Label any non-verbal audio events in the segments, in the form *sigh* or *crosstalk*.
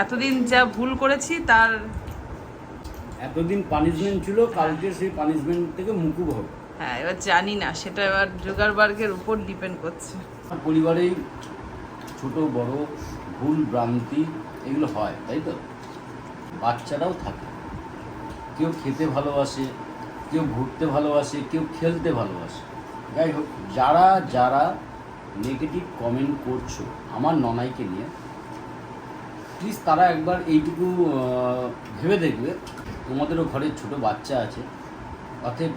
এতদিন যা ভুল করেছি তার এতদিন পানিশমেন্ট ছিল কালকে সেই পানিশমেন্ট থেকে মুকুব হবে। হ্যাঁ এবার জানি না সেটা এবার জোগাড়বার্গের উপর ডিপেন্ড করছে। পরিবারেই ছোট বড় ভুল ভ্রান্তি এগুলো হয় তাই তো? বাচ্চারাও থাকে। কেউ খেতে ভালোবাসে কেউ ঘুরতে ভালোবাসে কেউ খেলতে ভালোবাসে। যাই হোক যারা যারা নেগেটিভ কমেন্ট করছ আমার ননাইকে নিয়ে প্লিজ তারা একবার এইটুকু ভেবে দেখবে। তোমাদেরও ঘরে ছোট বাচ্চা আছে। অর্থাৎ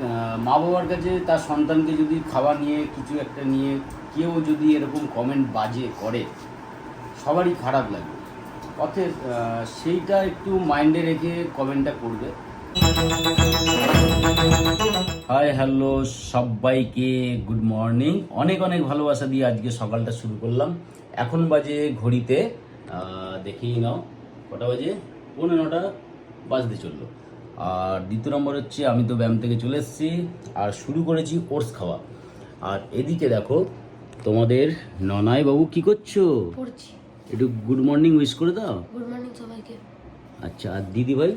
মা বাবার কাছে তার সন্তানকে যদি খাওয়া নিয়ে, কিছু একটা নিয়ে কেউ যদি এরকম কমেন্ট বাজে, করে, সবারই খারাপ লাগবে অর্থাৎ সেইটা একটু মাইন্ডে রেখে কমেন্টটা করবে। হাই হ্যালো সবাইকে গুড মর্নিং অনেক অনেক ভালোবাসা দিয়ে আজকে সকালটা শুরু করলাম। এখন বাজে ঘড়িতে দেখেই নাও কটা বাজে? পৌনে নটা বাজতে চলল। আর দ্বিতীয় নম্বর হচ্ছে আমি তো ব্যায়াম থেকে চলে এসেছি আর শুরু করেছি ওটস খাওয়া। আর এদিকে দেখো তোমাদের ননাই বাবু কি করছ? একটু গুড মর্নিং উইশ করে দাও। গুড মর্নিং সবাইকে। আচ্ছা আর দিদি ভাই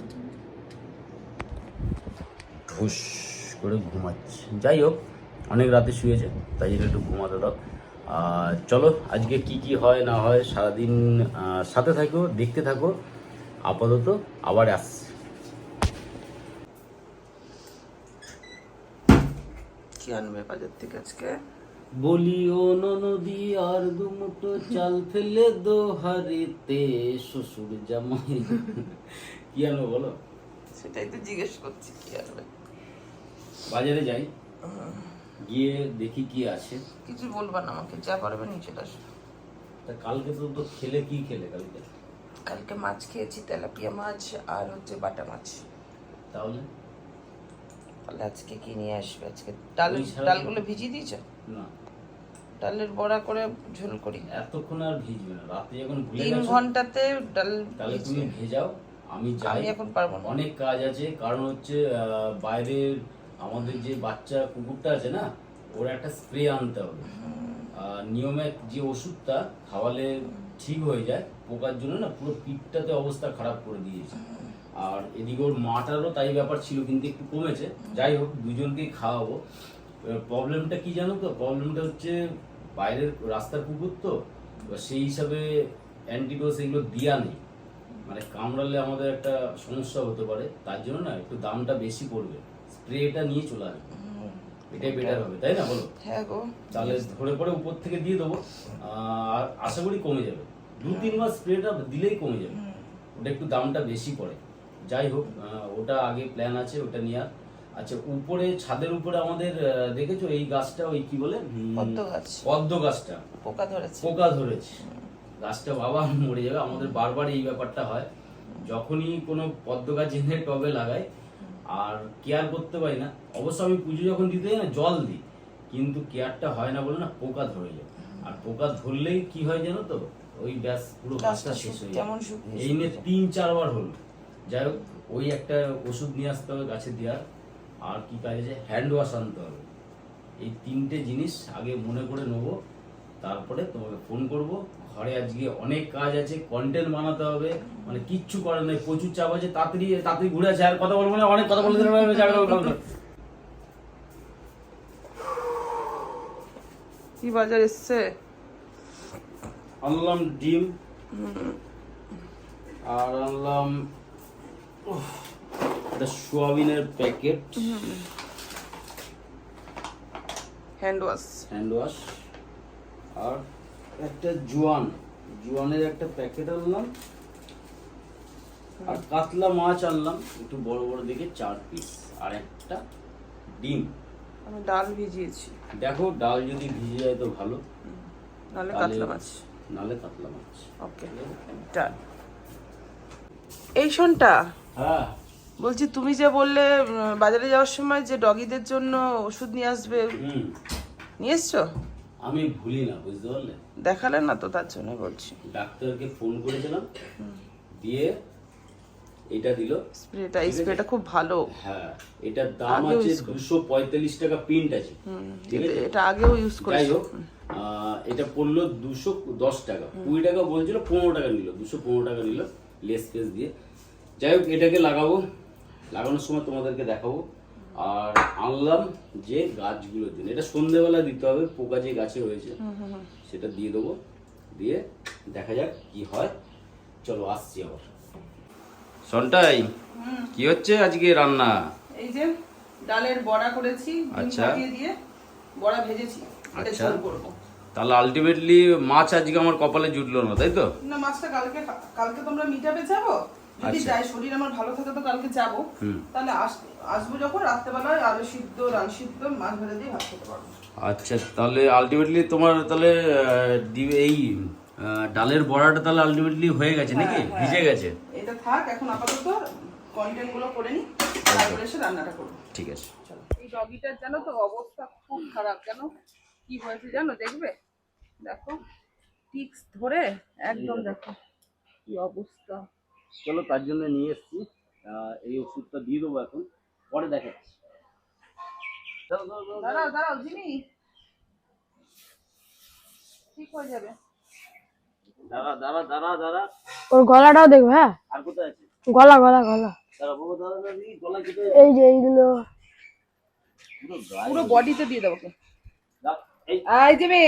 ঠুস করে ঘুমাচ্ছে। যাই হোক অনেক রাতে শুয়েছে তাই জন্য একটু ঘুমাতে দাও। চলো আজকে কি কি হয় না হয় সারাদিন সাথে থাকো দেখতে থাকো। আপাতত আবার আসছে। কি আনবে বাজার থেকে আজকে? বলি ও নদী আর দুমুটো চাল ফেলে দো হারিতে শ্বশুর জামাই। কি আনব বলো? সেটাই তো জিজ্ঞেস করছি কি আনবে? বাজারে যাই। গিয়ে দেখি কি আছে। কিছু বলবা না আমাকে যা পারবে নিয়ে চলে আসবে তা কালকে তো তো খেলে কি খেলে কালকে? কালকে মাছ খেয়েছি তেলাপিয়া মাছ আর হচ্ছে বাটা মাছ। তাহলে? তাহলে আজকে কি নিয়ে আসবে? আজকে ডাল ডালগুলো ভিজিয়ে দিয়েছ? না। ডালের বড়া করে ঝোল করি। এতক্ষণ আর ভিজবে না রাতে যখন ভুলে তিন ঘন্টাতে ডাল তাহলে তুমি ভেজাও আমি যাই। আমি এখন পারব না। অনেক কাজ আছে কারণ হচ্ছে বাইরের আমাদের যে বাচ্চা কুকুরটা আছে না, ওর একটা স্প্রে আনতে হবে। নিয়মে যে ওষুধটা খাওয়ালে ঠিক হয়ে যায়, পোকার জন্য না পুরো পিঠটাতে অবস্থা খারাপ করে দিয়েছে। আর এদিকে ওর মাটারও তাই ব্যাপার ছিল, কিন্তু একটু কমেছে। যাই হোক, দুজনকেই খাওয়াবো। প্রবলেমটা কি জানো তো? প্রবলেমটা হচ্ছে বাইরের রাস্তার কুকুর তো সেই হিসাবে অ্যান্টিডোস এগুলো দেওয়া নেই। মানে কামড়ালে আমাদের একটা সমস্যা হতে পারে, তার জন্য না একটু দামটা বেশি পড়বে। স্প্রেটা নিয়ে চলে আসবে। এটাই বেটার হবে তাই না? বলো। হ্যাঁ গো। তাহলে ধরে পরে উপর থেকে দিয়ে দেবো। আর আশা করি কমে যাবে। দু তিন মাস স্প্রেটা দিলেই কমে যাবে। ওটা একটু দামটা বেশি পড়ে। যাই হোক ওটা আগে প্ল্যান আছে ওটা নেওয়ার। আচ্ছা উপরে ছাদের উপরে আমাদের দেখেছ এই গাছটা ওই কি বলে? পদ্ম গাছ। পদ্ম গাছটা। পোকা ধরেছে। পোকা ধরেছে। গাছটা বাবা মরে যাবে। আমাদের বারবার এই ব্যাপারটা হয়। যখনই কোনো পদ্ম গাছ এনে টবে লাগাই আর কেয়ার করতে পারি না। অবশ্য আমি পুজো যখন দিতে যাই না জল দিই। কিন্তু কেয়ারটা হয় না বলে না পোকা ধরে যায়। আর পোকা ধরলেই কি হয় জানো তো? ওই ব্যাস পুরো গাছটা শেষ হয়ে যায়। এই নিয়ে তিন চারবার হলো। যাই হোক ওই একটা ওষুধ নিয়ে আসতে হবে গাছে দেওয়ার। আর কি কাজে হ্যান্ড ওয়াশ আনতে হবে। এই তিনটে জিনিস আগে মনে করে নেব। তারপরে তোমাকে ফোন করব। ঘরে আজকে অনেক কাজ আছে কন্টেন্ট বানাতে হবে। মানে কিচ্ছু করার নেই প্রচুর চাপ আছে তাড়াতাড়ি তাড়াতাড়ি ঘুরে আছে আর কথা বলব না অনেক কথা বলে দিলাম, যাবে না, যাবে কি বাজার এসছে? আনলাম ডিম। আর আনলাম একটা সোয়াবিনের packet hand wash. Hand wash. আর একটা জোয়ান। জোয়ানের একটা প্যাকেট আনলাম। আর কাতলা মাছ আনলাম। একটু বড় বড় দেখে চার পিস আর একটা ডিম। আমি ডাল ভিজিয়েছি। দেখো ডাল যদি ভিজে যায় তো ভালো। তাহলে- কাতলা মাছ। নালে কাতলা মাছ। ওকে ডাল। এই শোনটা হ্যাঁ। বলছি তুমি যে বললে বাজারে যাওয়ার সময় যে ডগিদের জন্য ওষুধ নিয়ে আসবে নিয়ে এসছো? আমি ভুলি না বুঝতে পারলে? দেখালে না তো তার জন্য বলছি। ডাক্তারকে ফোন করেছিলাম দিয়ে এটা দিল। স্প্রেটা স্প্রেটা খুব ভালো। হ্যাঁ এটা দাম আছে use করি। দুশো পঁয়তাল্লিশ টাকা প্রিন্ট আছে। ঠিক আছে? এটা আগেও ইউজ যাই করেছি। হোক আহ, এটা পড়ল দুশো দশ টাকা। কুড়ি টাকা বলছিল পনেরো টাকা নিল দুশো পনেরো টাকা নিল লেস ফেস দিয়ে। যাই হোক এটাকে লাগাবো। লাগানোর সময় তোমাদেরকে দেখাবো। আর আনলাম যে গাছগুলোর জন্য এটা সন্ধেবেলা দিতে হবে পোকা যে গাছে হয়েছে সেটা দিয়ে দেবো। দিয়ে দেখা যাক কি হয়। চলো আসছি আবার। সন্টাই কি হচ্ছে আজকে রান্না? এই যে ডালের বড়া করেছি আচ্ছা। দিয়ে বড়া ভেজেছি আচ্ছা। তাহলে আলটিমেটলি মাছ আজকে আমার কপালে জুটলো না তাই তো? না মাছটা কালকে কালকে তোমরা মিটাপে যাব? যদি আচ্ছা। যাই শরীর আমার ভালো থাকে তো কালকে যাব। তাহলে আস- আসব যখন রাত্রেবেলায় আলু সিদ্ধ রান সিদ্ধ মাছ ভেজে দিয়ে ভাত খেতে পারব। আচ্ছা তাহলে আলটিমেটলি তোমার তাহলে এই ডালের বড়াটা তাহলে আলটিমেটলি হয়ে গেছে নাকি? হ্যাঁ, ভিজে গেছে? এটা থাক এখন আপাতত কন্টেন্টগুলো করে নি তারপরে এসে রান্নাটা করব। ঠিক আছে। চলো। এই ডগিটার জানো তো অবস্থা খুব খারাপ জানো? কি হয়েছে জানো? দেখবে? দেখো টিক্স ধরে একদম দেখো কি অবস্থা। চলো তার জন্য নিয়ে এসেছি। এই ওষুধটা দিয়ে দেবো এখন। পরে দেখাচ্ছি। দাও। দাঁড়াও দাঁড়াও জিমি। ঠিক হয়ে যাবে। দাঁড়া দাঁড়া দাঁড়া দাঁড়া। ওর গলাটাও দেখবে হ্যাঁ? আর কোথায় আছে? গলা গলা গলা। দাঁড়া বাবা দাঁড়া দাঁড়া এই গলায় কেটে এই যে এইগুলো পুরো বডিতে দিয়ে দেবো ওকে। এই। জিমি।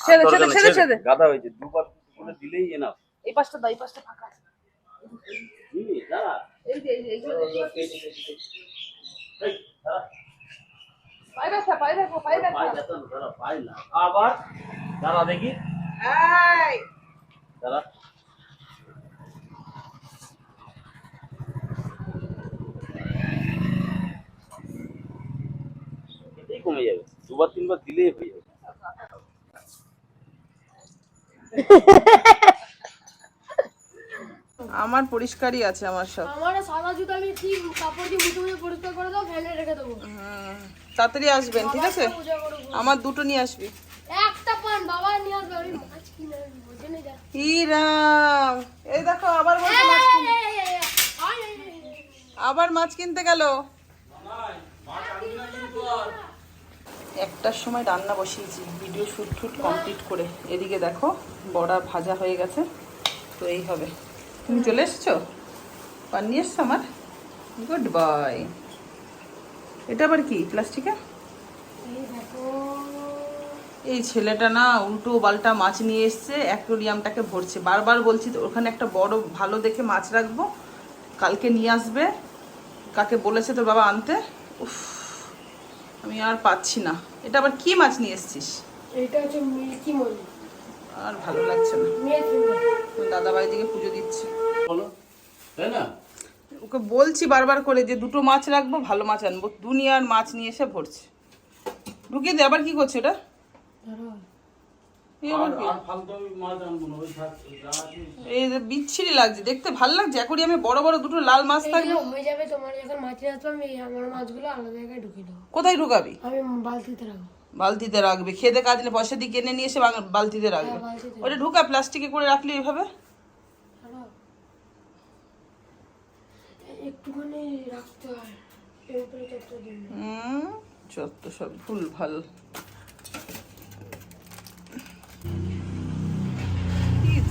ছেড়ে ছেড়ে ছেড়ে ছেড়ে গাদা হয়েছে দুবার করে দিলেই এনাফ এই পাশটা দাও এই পাশটা ফাঁকা আছে এই যে এই যে আবার দাঁড়া দেখি এই দাঁড়া এটাই কমে যাবে দুবার তিনবার দিলেই হয়ে যাবে আমার পরিষ্কারই আছে আমার সব আমার সাদা জুতো আমি কি কাপড় দিয়ে মুছে মুছে পরিষ্কার করে দাও ফেলে রেখে দেবো হুম, তাড়াতাড়ি আসবেন ঠিক আছে আমার দুটো নিয়ে আসবি একটা পান বাবা নিয়ে আসবে ওই মাছ কিনে আনবি, বোঝে না যা রাম এই দেখো আবার মাছ। আবার মাছ কিনতে গেল একটার সময় রান্না বসিয়েছি ভিডিও শুট টুট কমপ্লিট করে। এদিকে দেখো বড়া ভাজা হয়ে গেছে। তো এই হবে। তুমি চলে এসছো? পান নিয়ে এসছো আমার? গুড বাই এটা আবার কি প্লাস্টিকে? এই এই ছেলেটা না উল্টো পাল্টা মাছ নিয়ে এসছে অ্যাকোরিয়ামটাকে ভরছে। বারবার বলছি তো ওখানে একটা বড় ভালো দেখে মাছ রাখব কালকে নিয়ে আসবে। কাকে বলেছে তোর বাবা আনতে? উফ। আমি আর পাচ্ছি না। এটা আবার কি মাছ নিয়ে এসছিস? এটা হচ্ছে মিল্কি মলি আর ভালো লাগছে না। দাদা বাড়ি দিকে পুজো দিচ্ছে। বলো তাই না? ওকে বলছি বারবার করে যে দুটো মাছ রাখব ভালো মাছ আনব। দুনিয়ার মাছ নিয়ে এসে ভরছে। ঢুকিয়ে দে আবার কি করছে এটা এই যে বিচ্ছিরি লাগছে দেখতে ভালো লাগছে। অ্যাকোরিয়ামে বড় বড় দুটো লাল মাছ থাকবে। হয়ে যাবে তোমার যখন মাছ আসবে আমি আমার মাছগুলো আলাদা জায়গায় ঢুকিয়ে দেবো। কোথায় ঢুকাবি? আমি বালতিতে রাখব। বালতিতে রাখবে। খেতে কাজলে পয়সা দিয়ে কিনে নিয়ে এসে বালতিতে রাখবে। হ্যাঁ, ওটা ঢুকা প্লাস্টিকে করে রাখলে এইভাবে দাঁড়াও। একটুখানি রাখতে হয়। যত সব ভুল ভালো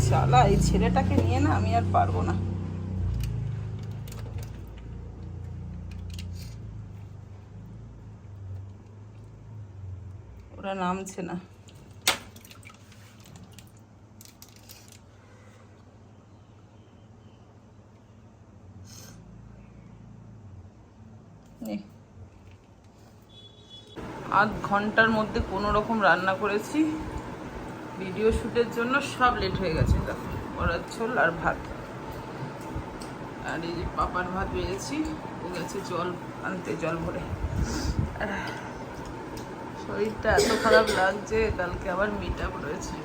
চালা এই ছেলেটাকে নিয়ে না আমি আর পারব না। ওরা নামছে না। আধ ঘণ্টার মধ্যে কোনো রকম রান্না করেছি। ভিডিও শ্যুটের জন্য সব লেট হয়ে গেছে বড়ার ঝোল আর ভাত। আর এই যে পাপার ভাত বেড়েছি ও গেছে জল আনতে জল ভরে। আহ, শরীরটা এত খারাপ লাগছে কালকে আবার মিট আপ রয়েছে।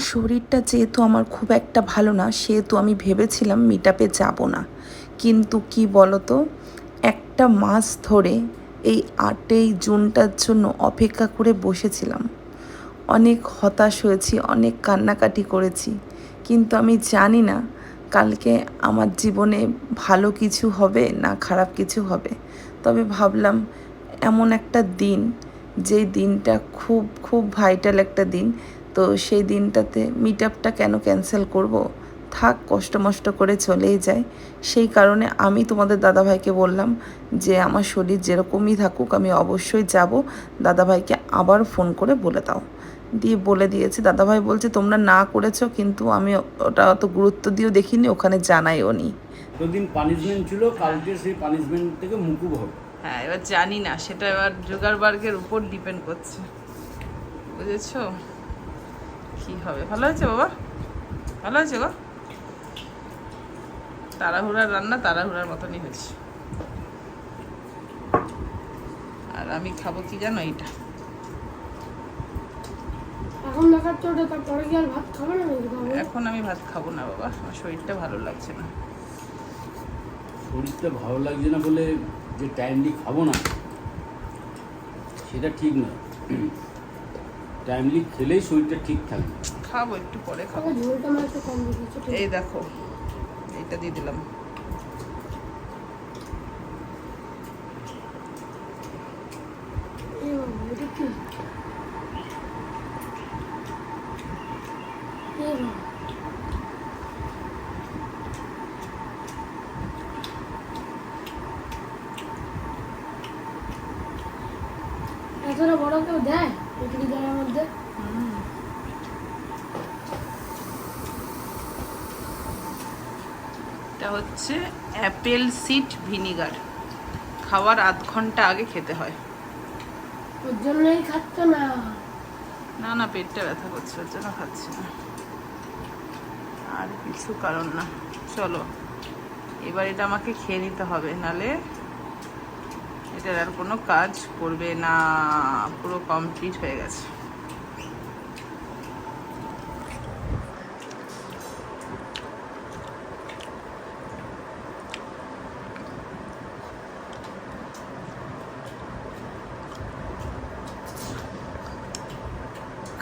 শরীরটা যেহেতু আমার খুব একটা ভালো না সেহেতু আমি ভেবেছিলাম মিটাপে যাব না। কিন্তু কি বলতো একটা মাস ধরে এই আটই জুনটার জন্য অপেক্ষা করে বসেছিলাম। অনেক হতাশ হয়েছি, অনেক কান্নাকাটি করেছি। কিন্তু আমি জানি না কালকে আমার জীবনে ভালো কিছু হবে না খারাপ কিছু হবে। তবে ভাবলাম এমন একটা দিন, যেই দিনটা খুব খুব ভাইটাল একটা দিন, তো সেই দিনটাতে মিট আপটা কেন ক্যান্সেল করব? থাক কষ্ট মষ্ট করে চলেই যায়। সেই কারণে আমি তোমাদের দাদাভাইকে বললাম যে, আমার শরীর যেরকমই থাকুক, আমি অবশ্যই যাব। দাদাভাইকে আবার ফোন করে বলে দাও। দিয়ে বলে দিয়েছি দাদাভাই বলছে তোমরা না করেছ কিন্তু আমি ওটা অত গুরুত্ব দিয়েও দেখিনি ওখানে জানাইও নি। এতদিন পানিশমেন্ট ছিল কালকে সেই পানিশমেন্ট থেকে মুকুব হবে। হ্যাঁ এবার জানি না সেটা এবার জোগাড়বার্গের উপর ডিপেন্ড করছে। বুঝেছ? কি হবে? ভালো হয়েছে বাবা? ভালো আছে গো? তাড়াহুড়ার রান্না তাড়াহুড়ার মতনই হয়েছে আর আমি খাব কি জানো এইটা? এখন দেখাচ্ছে ওটা তারপরে কি আর ভাত খাবে না নাকি বাবু? এখন আমি ভাত খাব না বাবা আমার শরীরটা ভালো লাগছে না। শরীরটা ভালো লাগছে না বলে যে টাইমলি খাব না সেটা ঠিক নয়। টাইমলি খেলেই শরীরটা ঠিক থাকবে। খাব একটু পরে খাব। ঝোলটা আমার একটু কম দিয়েছে এই দেখো এইটা দিয়ে দিলাম এই বাবা, এটা কি এই বাবা। এতটা বড় কেউ দেয়? পৃথিবী জায়গার মধ্যে? এটা হচ্ছে অ্যাপেল সিড ভিনিগার। খাওয়ার আধ ঘণ্টা আগে খেতে হয়। ওর জন্যই খাচ্ছ না? না না পেটটা ব্যথা করছে ওর জন্য খাচ্ছি না। আর কিছু কারণ না। চলো এবার এটা আমাকে খেয়ে নিতে হবে নালে এটার আর কোনো কাজ করবে না পুরো কমপ্লিট হয়ে গেছে।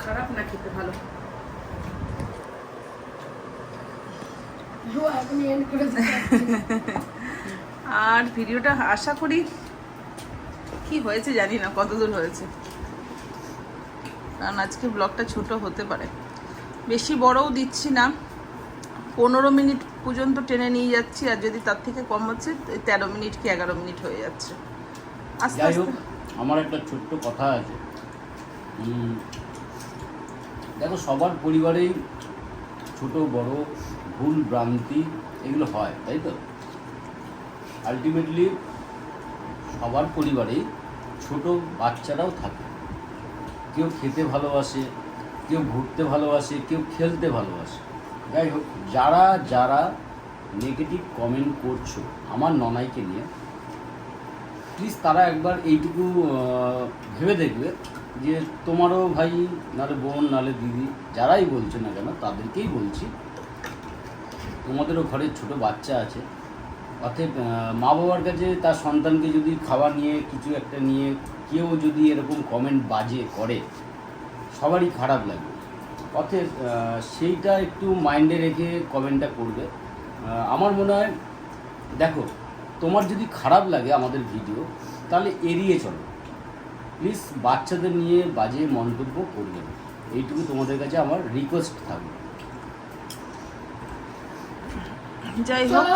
খারাপ না খেতে ভালো? *laughs* আর ভিডিওটা আশা করি কি হয়েছে জানি না কতদূর হয়েছে। কারণ আজকে ব্লগটা ছোট হতে পারে। বেশি বড়ও দিচ্ছি না। পনেরো মিনিট পর্যন্ত টেনে নিয়ে যাচ্ছি আর যদি তার থেকে কম হচ্ছে তেরো মিনিট কি এগারো মিনিট হয়ে যাচ্ছে। আস্তে আমার একটা ছোট্ট কথা আছে। দেখো সবার পরিবারেই ছোট বড় ভুল ভ্রান্তি এগুলো হয় তাই তো? আলটিমেটলি সবার পরিবারেই ছোট বাচ্চারাও থাকে। কেউ খেতে ভালোবাসে, কেউ ঘুরতে ভালোবাসে, কেউ খেলতে ভালোবাসে। যাই হোক, যারা যারা নেগেটিভ কমেন্ট করছ আমার ননাইকে নিয়ে প্লিজ তারা একবার এইটুকু ভেবে দেখবে যে তোমারও ভাই নালে বোন নালে দিদি, যারাই বলছে না কেন, তাদেরকেই বলছি। তোমাদেরও ঘরে ছোট বাচ্চা আছে অতএব মা বাবার কাছে তার সন্তানকে যদি খাবার নিয়ে কিছু একটা নিয়ে কেউ যদি এরকম কমেন্ট বাজে করে সবারই খারাপ লাগবে অতএব সেইটা একটু মাইন্ডে রেখে কমেন্টটা করবে। আমার মনে হয় দেখো তোমার যদি খারাপ লাগে আমাদের ভিডিও তাহলে এড়িয়ে চলো। প্লিজ বাচ্চাদের নিয়ে বাজে মন্তব্য করবে। এইটুকু তোমাদের কাছে আমার রিকোয়েস্ট থাকবে। যাই হোক।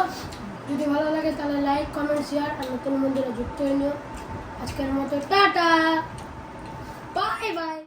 যদি ভালো লাগে তাহলে লাইক কমেন্ট শেয়ার আর নতুন মন্দিরে যুক্ত হয়ে নিও। আজকের মতো টাটা। Bye bye